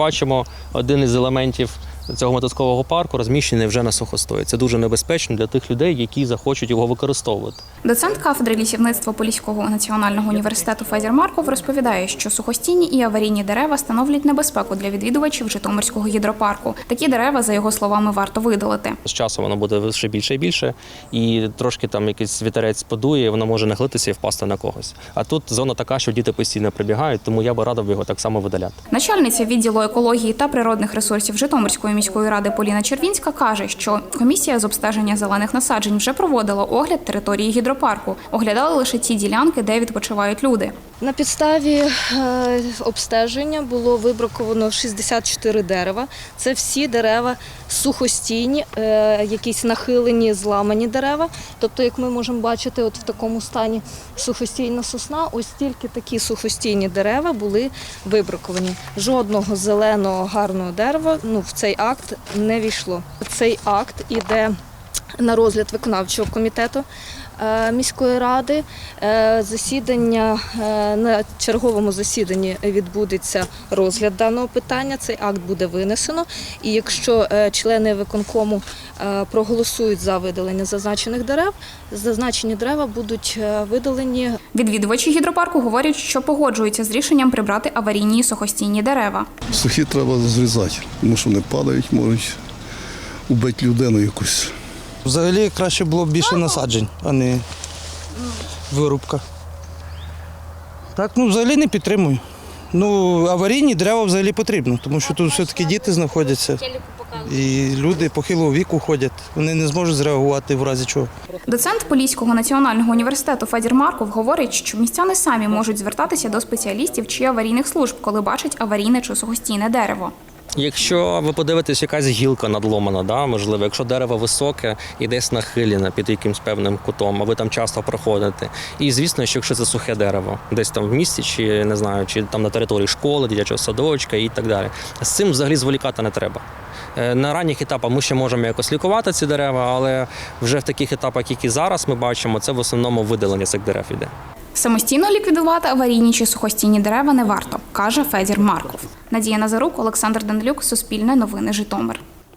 бачимо, один із елементів цього мотузкового парку розміщений вже на сухостої. Це дуже небезпечно для тих людей, які захочуть його використовувати. Доцент кафедри лісівництва Поліського національного університету Федір Марков розповідає, що сухостійні і аварійні дерева становлять небезпеку для відвідувачів Житомирського гідропарку. Такі дерева, за його словами, варто видалити. З часом воно буде ще більше і більше, і трошки там якийсь вітерець подує, воно може нахилитися і впасти на когось. А тут зона така, що діти постійно прибігають, тому я би радив його так само видаляти. Начальниця відділу екології та природних ресурсів Житомирської міської ради Поліна Червінська каже, що комісія з обстеження зелених насаджень вже проводила огляд території гідропарку. Оглядали лише ті ділянки, де відпочивають люди. На підставі е, обстеження було вибраковано 64 дерева. Це всі дерева сухостійні, е, якісь нахилені, зламані дерева. Тобто, як ми можемо бачити, от в такому стані сухостійна сосна, ось тільки такі сухостійні дерева були вибраковані. Жодного зеленого гарного дерева ну, в цей акт не війшло. Цей акт іде на розгляд виконавчого комітету е, міської ради. Е, Засідання е, на черговому засіданні відбудеться розгляд даного питання. Цей акт буде винесено. І якщо члени виконкому проголосують за видалення зазначених дерев, зазначені дерева будуть видалені Відвідувачі гідропарку говорять, що погоджуються з рішенням прибрати аварійні сухостійні дерева. Сухі треба зрізати, тому що вони падають, можуть убити людину якусь. Взагалі краще було б більше насаджень, а не вирубка. Так, ну взагалі не підтримую. Ну, аварійні дерева взагалі потрібно, тому що тут все-таки діти знаходяться. І люди похилого віку ходять. Вони не зможуть зреагувати в разі чого. Доцент Поліського національного університету Федір Марков говорить, що містяни самі можуть звертатися до спеціалістів чи аварійних служб, коли бачать аварійне чи сухостійне дерево. Якщо ви подивитесь, якась гілка надломана, да, можливо, якщо дерево високе і десь нахилене під якимсь певним кутом, а ви там часто проходите. І звісно, що якщо це сухе дерево, десь там в місті, чи не знаю, чи там на території школи, дитячого садочка і так далі. З цим взагалі зволікати не треба. Е, На ранніх етапах ми ще можемо якось лікувати ці дерева, але вже в таких етапах, які зараз ми бачимо, це в основному видалення цих дерев іде. Самостійно ліквідувати аварійні чи сухостійні дерева не варто, каже Федір Марков. Надія Назарук, Олександр Данилюк, Суспільне новини Житомир.